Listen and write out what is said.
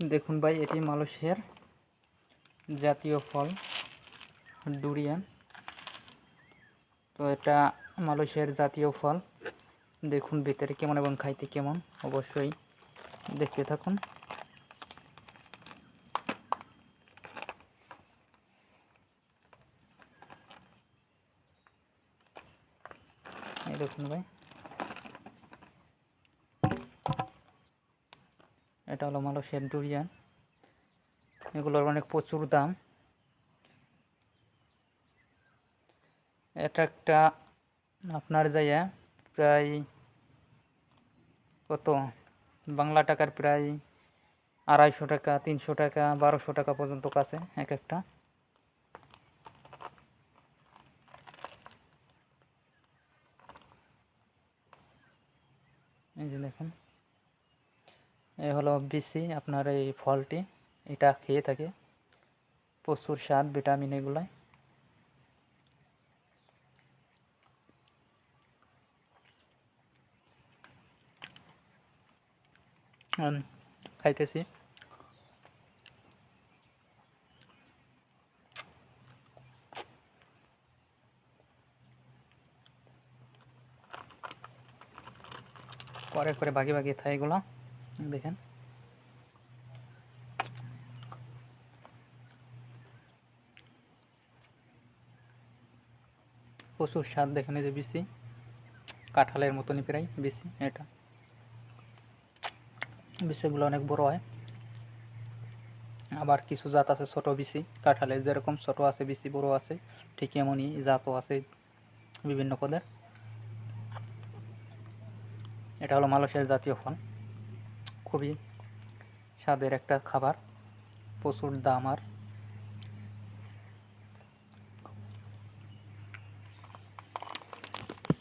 দেখুন ভাই, এটি মালয়েশিয়ার জাতীয় ফল ডুরিয়ান তো এটা মালয়েশিয়ার জাতীয় ফল। দেখুন ভিতরে কেমন এবং খাইতে কেমন, অবশ্যই দেখতে থাকুন। দেখুন ভাই। এটা হলো মালয়েশিয়ার ডুরিয়ান এগুলোর অনেক প্রচুর দাম। এটা একটা আপনার যাইয়া প্রায় কত? বাংলা টাকার প্রায় আড়াইশো টাকা, তিনশো টাকা, বারোশো টাকা পর্যন্ত কাছে এক একটা। এই যে দেখুন। এই হলো বিসি আপনার এই ফলটি, এটা খেয়ে থাকে। প্রচুর স্বাদ, ভিটামিন এগুলায় খাইতেছি। পরে করে বাকি বাকি থাকে এগুলো দেখেন। প্রচুর স্বাদ দেখেন যে বিসি কাঁঠালের মতনই প্রায় বিসি এটা। বিসিগুলো অনেক বড় হয়। আবার কিছু জাত আছে ছোট বিসি কাঁঠালের যেরকম ছোট আছে বিসি বড় আছে, ঠিক এমনই জাতও আছে বিভিন্ন পদের। এটা হলো মালয়েশিয়ার জাতীয় ফল। খুবই স্বাদের একটা খাবার। প্রচুর দাম আর